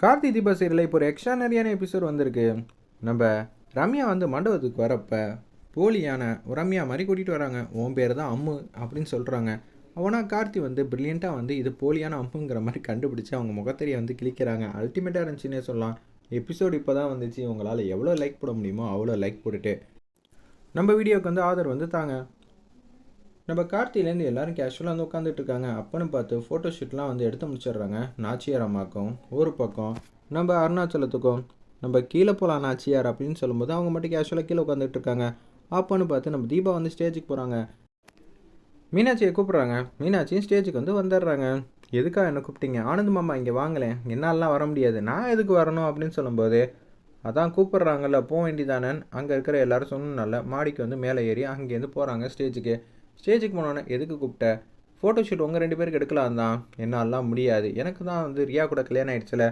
Karthi Deepa serial இப்போ ஒரு எக்ஸ்ட்ரானரியான episode வந்திருக்கு. நம்ம ரம்யா வந்து மண்டபத்துக்கு வரப்ப போலியான ரம்யா மாதிரி கூட்டிகிட்டு வராங்க. உன் பேர் தான் அம்மு அப்படின்னு சொல்கிறாங்க அவனா கார்த்தி வந்து ப்ரில்லியண்ட்டாக வந்து இது போலியான அம்முங்கிற மாதிரி கண்டுபிடிச்சு அவங்க முகத்தறியை வந்து கிளிக்கிறாங்க அல்டிமேட்டாக இருந்துச்சுன்னே சொல்லலாம். எபிசோடு இப்போ தான் வந்துச்சு. உங்களால் எவ்வளோ லைக் போட முடியுமோ அவ்வளோ லைக் போட்டுட்டு நம்ம வீடியோவுக்கு வந்து ஆதரவு வந்து தாங்க. நம்ம கார்த்திலேருந்து எல்லாரும் கேஷுவலாக வந்து உட்காந்துட்டு இருக்காங்க அப்பன்னு பார்த்து ஃபோட்டோ ஷூட்லாம் வந்து எடுத்து முடிச்சிடுறாங்க. நாச்சியார் அம்மாக்கும் ஒரு பக்கம் நம்ம அருணாச்சலத்துக்கும் நம்ம கீழே போகலாம் நாச்சியார் அப்படின்னு சொல்லும்போது அவங்க மட்டும் கேஷுவலாக கீழே உட்காந்துட்டு இருக்காங்க அப்பன்னு பார்த்து நம்ம தீபா வந்து ஸ்டேஜுக்கு போகிறாங்க மீனாட்சியை கூப்பிட்றாங்க. மீனாட்சியும் ஸ்டேஜுக்கு வந்து வந்துடுறாங்க. எதுக்காக என்ன கூப்பிட்டீங்க? ஆனந்த் மாமா இங்கே வாங்கலேன் என்னாலலாம் வர முடியாது. நான் எதுக்கு வரணும் அப்படின்னு சொல்லும்போது அதான் கூப்பிட்றாங்கல்ல போக வேண்டியதானே அங்கே இருக்கிற எல்லாரும் சொன்னனால மாடிக்கு வந்து மேலே ஏறி அங்கேருந்து போகிறாங்க ஸ்டேஜுக்கு ஸ்டேஜுக்கு போனோன்னே எதுக்கு கூப்பிட்ட? ஃபோட்டோ ஷூட் உங்கள் ரெண்டு பேருக்கு எடுக்கலாம் தான். என்னாலாம் முடியாது. எனக்கு தான் வந்து ரியா கூட கல்யாணம் ஆயிடுச்சுல.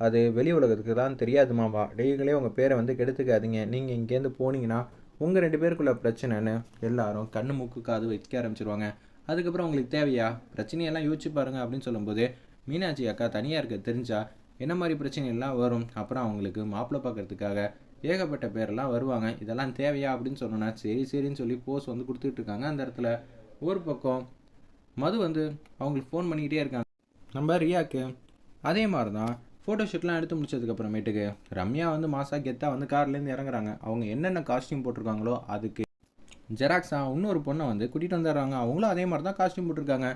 அது வெளி உலகத்துக்கு தான் தெரியாது நீங்களே டெய்லியே உங்கள் பேரை வந்து கெடுத்துக்காதீங்க. நீங்கள் இங்கேருந்து போனீங்கன்னா உங்கள் ரெண்டு பேருக்குள்ள பிரச்சனைன்னு எல்லாரும் கண்ணு மூக்கு காது வைக்க ஆரம்பிச்சிருவாங்க. அதுக்கப்புறம் உங்களுக்கு தேவையா? பிரச்சனையெல்லாம் யோசிச்சு பாருங்க அப்படின்னு சொல்லும்போது மீனாட்சி அக்கா தனியாக இருக்க தெரிஞ்சா என்ன மாதிரி பிரச்சனையெல்லாம் வரும்? அப்புறம் அவங்களுக்கு மாப்பிள்ளை பார்க்கறதுக்காக ஏகப்பட்ட பேரெல்லாம் வருவாங்க. இதெல்லாம் தேவையா அப்படின்னு சொன்னோன்னா சரி சரின்னு சொல்லி போஸ் வந்து கொடுத்துட்டு இருக்காங்க. அந்த இடத்துல ஒரு பக்கம் மது வந்து அவங்களுக்கு ஃபோன் பண்ணிக்கிட்டே இருக்காங்க. நம்ம ரியாக்கு அதே மாதிரி தான் ஃபோட்டோ ஷூட்லாம் எடுத்து முடிச்சதுக்கப்புறமேட்டுக்கு ரம்யா வந்து மாசா கெத்தா வந்து கார்லேருந்து இறங்குறாங்க. அவங்க என்னென்ன காஸ்டியூம் போட்டிருக்காங்களோ அதுக்கு ஜெராக்ஸா இன்னொரு பொண்ணை வந்து கூட்டிகிட்டு வந்துடுறாங்க. அவங்களும் அதே மாதிரி தான் காஸ்டியூம் போட்டிருக்காங்க.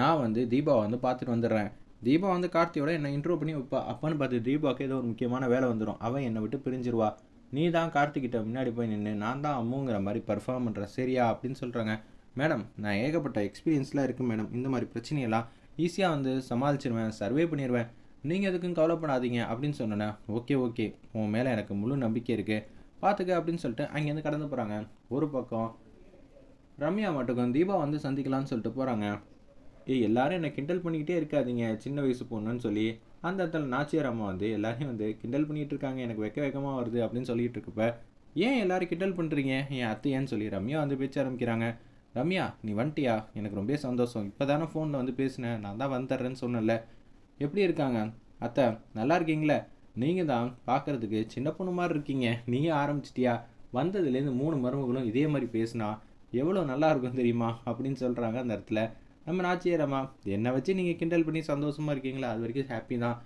நான் வந்து தீபாவை வந்து பார்த்துட்டு வந்துடுறேன். தீபா வந்து கார்த்தியோட என்னை இன்ட்ரோ பண்ணி வைப்பா. அப்பன்னு பார்த்து தீபாவுக்கு ஏதோ ஒரு முக்கியமான வேலை வந்துடும் அவன் என்னை விட்டு பிரிஞ்சிருவா. நீ தான் கார்த்திகிட்ட முன்னாடி போய் நின்று நான் தான் அம்முங்கிற மாதிரி பர்ஃபார்ம் பண்ணுறேன் சரியா? அப்படின்னு சொல்கிறாங்க மேடம் நான் ஏகப்பட்ட எக்ஸ்பீரியன்ஸ்லாம் இருக்குது மேடம். இந்த மாதிரி பிரச்சனையெல்லாம் ஈஸியாக வந்து சமாளிச்சிருவேன் சர்வே பண்ணிடுவேன் நீங்கள் எதுக்கும் கவலைப்படாதீங்க அப்படின்னு சொன்னேன் ஓகே ஓகே. உன் மேலே எனக்கு முழு நம்பிக்கை இருக்குது பார்த்துக்க அப்படின்னு சொல்லிட்டு அங்கேருந்து கடந்து போகிறாங்க ஒரு பக்கம் ரம்யா மட்டுக்கும் தீபா வந்து சந்திக்கலாம்னு சொல்லிட்டு போகிறாங்க ஏய் எல்லாரும் என்னை கிண்டல் பண்ணிக்கிட்டே இருக்காதீங்க சின்ன வயசு பொண்ணுன்னு சொல்லி. அந்த இடத்துல நாச்சியார் அம்மா வந்து எல்லாரையும் வந்து கிண்டல் பண்ணிகிட்டு இருக்காங்க எனக்கு வெக்க வெக்கமாக வருது அப்படின்னு சொல்லிட்டு இருக்கப்ப ஏன் எல்லாரும் கிண்டல் பண்ணுறீங்க என் அத்தையன்னு சொல்லி ரம்யா வந்து பேச்ச ஆரம்பிக்கிறாங்க. ரம்யா நீ வந்துட்டியா? எனக்கு ரொம்ப சந்தோஷம். இப்போ தானே ஃபோனில் வந்து பேசினேன். நான் தான் வந்துடுறேன்னு சொன்னேன்ல. எப்படி இருக்காங்க? அத்தை நல்லா இருக்கீங்களே? நீங்கள் தான் பார்க்குறதுக்கு சின்ன பொண்ணு மாதிரி இருக்கீங்க. நீங்கள் ஆரம்பிச்சிட்டியா? வந்ததுலேருந்து மூணு மருமகளும் இதே மாதிரி பேசினா எவ்வளோ நல்லா இருக்கும் தெரியுமா? அப்படின்னு சொல்கிறாங்க அந்த இடத்துல. நம்ம நாச்சியாரம்மா என்னை வச்சு நீங்கள் கிண்டல் பண்ணி சந்தோஷமாக இருக்கீங்களா? அது வரைக்கும் ஹாப்பி தான்.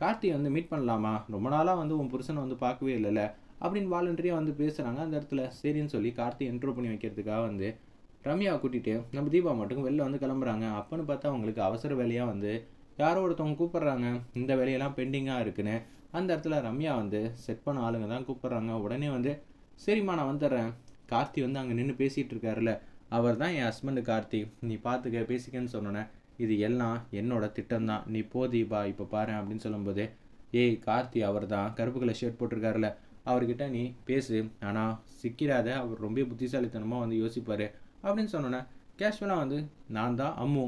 கார்த்தி வந்து மீட் பண்ணலாமா? ரொம்ப நாளாக வந்து உன் புருஷனை வந்து பார்க்கவே இல்லைல்ல. அப்படின்னு வாலண்டரியாக வந்து பேசுகிறாங்க அந்த இடத்துல. சரின்னு சொல்லி கார்த்தி என்ட்ரோ பண்ணி வைக்கிறதுக்காக வந்து ரம்யாவை கூட்டிகிட்டு நம்ம தீபா மட்டும் வெளில வந்து கிளம்புறாங்க. அப்போன்னு பார்த்தா அவங்களுக்கு அவசர வேலையாக வந்து யாரோ ஒருத்தவங்க கூப்பிட்றாங்க. இந்த வேலையெல்லாம் பெண்டிங்காக இருக்குன்னு. அந்த இடத்துல ரம்யா வந்து செட் பண்ண ஆளுங்க தான் கூப்பிட்றாங்க. உடனே வந்து சரிம்மா நான் வந்துடுறேன். கார்த்தி வந்து அங்கே நின்று பேசிகிட்டு இருக்காருல்ல. அவர் தான் என் ஹஸ்பண்டு கார்த்தி. நீ பார்த்துக்க பேசிக்கன்னு சொன்னோன்னே இது எல்லாம் என்னோட திட்டம் தான் நீ போ தீபா இப்போ பாரு அப்படின்னு சொல்லும்போது ஏய் கார்த்தி அவர் தான் கருப்பு கலர் ஷர்ட் போட்டிருக்காருல்ல அவர்கிட்ட நீ பேசு. ஆனால் சிக்கிறாத அவர் ரொம்ப புத்திசாலித்தனமாக வந்து யோசிப்பார். அப்படின்னு சொன்னோன்னே கேஷுவலாக வந்து நான் தான் அம்மு.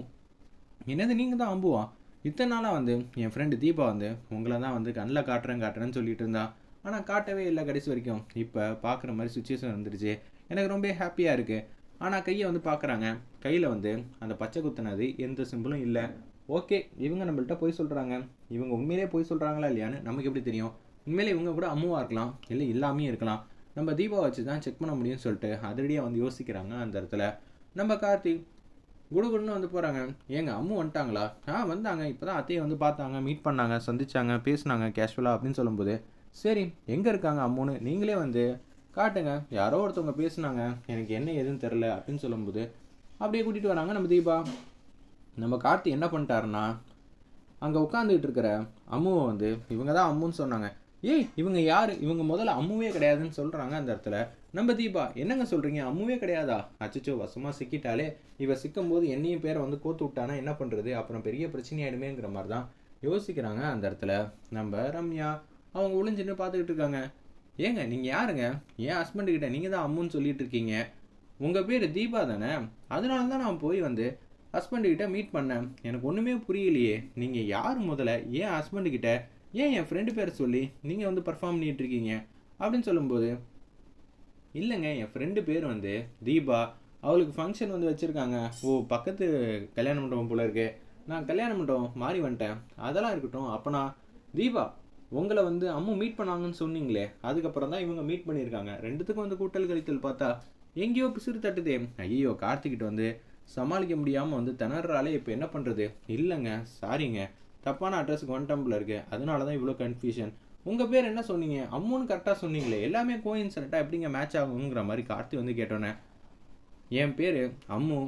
என்னது நீங்கள் தான் அம்புவா? இத்தனை நாளாக வந்து என் ஃப்ரெண்டு தீபா வந்து உங்களை தான் வந்து கண்ணில் காட்டுறேன் காட்டுறேன்னு சொல்லிட்டு இருந்தா. ஆனால் காட்டவே இல்லை கடைசி வரைக்கும். இப்போ பார்க்குற மாதிரி சுச்சுவேஷன் வந்துருச்சு. எனக்கு ரொம்ப ஹாப்பியாக இருக்குது ஆனால் கையை வந்து பார்க்குறாங்க. கையில் வந்து அந்த பச்சை குத்துனது எந்த சிம்பிளும் இல்லை. ஓகே இவங்க நம்மள்கிட்ட போய் சொல்கிறாங்க இவங்க உண்மையிலே போய் சொல்கிறாங்களா இல்லையான்னு நமக்கு எப்படி தெரியும்? உண்மையிலே இவங்க கூட அம்முவாக இருக்கலாம் இல்லை இல்லாமையும் இருக்கலாம். நம்ம தீபா வச்சு தான் செக் பண்ண முடியும்னு சொல்லிட்டு அதிரடியாக வந்து யோசிக்கிறாங்க அந்த இடத்துல. நம்ம கார்த்திக் குடுகுடுன்னு வந்து போகிறாங்க ஏங்க அம்மு வந்துட்டாங்களா? ஆ வந்தாங்க. இப்போ தான் அத்தையை வந்து பார்த்தாங்க மீட் பண்ணாங்க சந்திச்சாங்க பேசுனாங்க கேஷுவலாக அப்படின்னு சொல்லும்போது சரி எங்கே இருக்காங்க அம்முன்னு நீங்களே வந்து காட்டுங்க. யாரோ ஒருத்தவங்க பேசுனாங்க எனக்கு என்ன ஏதுன்னு தெரில அப்படின்னு சொல்லும்போது அப்படியே கூட்டிகிட்டு வராங்க நம்ம தீபா. நம்ம கார்த்தி என்ன பண்ணிட்டாருன்னா அங்கே உட்காந்துக்கிட்டு இருக்கிற அம்முவை வந்து இவங்க தான் அம்முன்னு சொன்னாங்க. ஏய் இவங்க யார்? இவங்க முதல்ல அம்முவே கிடையாதுன்னு சொல்கிறாங்க அந்த இடத்துல. நம்ம தீபா என்னங்க சொல்கிறீங்க அம்முவே கிடையாதா? அச்சச்சோ வசமாக சிக்கிட்டாலே இவ சிக்கும் போது என்னையும் பேரை வந்து கோத்து விட்டானா என்ன பண்ணுறது அப்புறம் பெரிய பிரச்சனையாயிடுமேங்கிற மாதிரி தான் யோசிக்கிறாங்க அந்த இடத்துல. நம்ம ரம்யா அவங்க ஒளிஞ்சுன்னு பார்த்துக்கிட்டு இருக்காங்க. ஏங்க நீங்கள் யாருங்க? என் ஹஸ்பண்டுக்கிட்ட நீங்கள் தான் அம்முன்னு சொல்லிட்டு இருக்கீங்க. உங்கள் பேர் தீபா தானே? அதனால தான் நான் போய் வந்து ஹஸ்பண்டுக்கிட்ட மீட் பண்ணேன். எனக்கு ஒன்றுமே புரியலையே. நீங்கள் யார் முதல்ல? ஏன் ஹஸ்பண்டுக்கிட்ட ஏன் என் ஃப்ரெண்டு பேரை சொல்லி நீங்கள் வந்து பர்ஃபார்ம் பண்ணிகிட்ருக்கீங்க அப்படின்னு சொல்லும்போது இல்லைங்க என் ஃப்ரெண்டு பேர் வந்து தீபா. அவளுக்கு ஃபங்க்ஷன் வந்து வச்சுருக்காங்க. ஓ பக்கத்து கல்யாண மண்டபம் போல இருக்கு. நான் கல்யாண மண்டபம் மாறி வந்துட்டேன். அதெல்லாம் இருக்கட்டும் அப்போனா தீபா உங்களை வந்து அம்மு மீட் பண்ணாங்கன்னு சொன்னீங்களே அதுக்கப்புறம் தான் இவங்க மீட் பண்ணியிருக்காங்க. ரெண்டுத்துக்கும் வந்து கூட்டல் கழித்தல் பார்த்தா எங்கேயோ பிசிறு தட்டுதே. ஐயோ கார்த்திக்கிட்டு வந்து சமாளிக்க முடியாமல் வந்து திணறாலே இப்போ என்ன பண்ணுறது இல்லைங்க சாரிங்க. தப்பான அட்ரஸுக்கு வந்துட்டம்பில் இருக்குது அதனால தான் இவ்வளோ கன்ஃபியூஷன் உங்கள் பேர் என்ன சொன்னீங்க? அம்முன்னு கரெக்டாக சொன்னீங்களே. எல்லாமே கோயின்சிடண்ட்டாக எப்படிங்க மேட்ச் ஆகுங்கிற மாதிரி கார்த்தி வந்து கேட்டோன்னே என் பேர் அம்மு.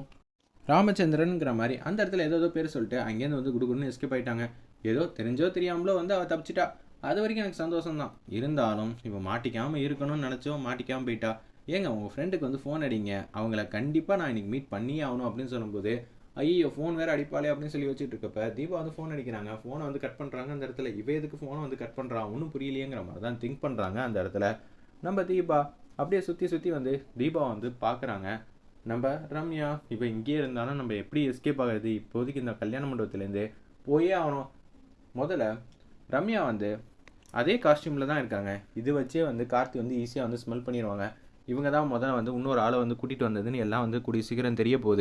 ராமச்சந்திரனுங்கிற மாதிரி. அந்த இடத்துல ஏதோ ஏதோ பேர் சொல்லிட்டு அங்கேருந்து வந்து குடுக்குன்னு எஸ்கேப் ஆகிட்டாங்க ஏதோ தெரிஞ்சோ தெரியாமலோ வந்து அவள் தப்பிச்சிட்டா. அது வரைக்கும் எனக்கு சந்தோஷம்தான். இருந்தாலும் இப்போ மாட்டிக்காமல் இருக்கணும்னு நினச்சோம் மாட்டிக்காமல் போயிட்டா ஏங்க உங்கள் ஃப்ரெண்டுக்கு வந்து ஃபோன் அடிங்க. அவங்கள கண்டிப்பாக நான் இன்றைக்கி மீட் பண்ணியே ஆகணும் அப்படின்னு சொல்லும்போது ஐயோ ஃபோன் வேறு அடிப்பாளே அப்படின்னு சொல்லி வச்சுட்டு இருக்கப்ப தீபா வந்து ஃபோன் அடிக்கிறாங்க. ஃபோனை வந்து கட் பண்ணுறாங்க அந்த இடத்துல. இவ எதுக்கு ஃபோனை வந்து கட் பண்ணுறான் ஒன்றும் புரியலையேங்கிற மாதிரி தான் திங்க் பண்ணுறாங்க அந்த இடத்துல. நம்ம தீபா அப்படியே சுற்றி சுற்றி வந்து தீபா வந்து பார்க்குறாங்க நம்ம ரம்யா இப்போ இங்கேயே இருந்தாலும் நம்ம எப்படி எஸ்கேப் ஆகுறது? இப்போதைக்கு இந்த கல்யாண மண்டபத்துலேருந்து போயே ஆகணும். முதல்ல ரம்யா வந்து அதே காஸ்டியூமில் தான் இருக்காங்க. இது வச்சே வந்து கார்த்தி வந்து ஈஸியாக வந்து ஸ்மெல் பண்ணிடுவாங்க. இவங்க தான் முதல்ல வந்து இன்னொரு ஆளை வந்து கூட்டிகிட்டு வந்ததுன்னு எல்லாம் வந்து கூடிய சீக்கிரம் தெரிய போகுது.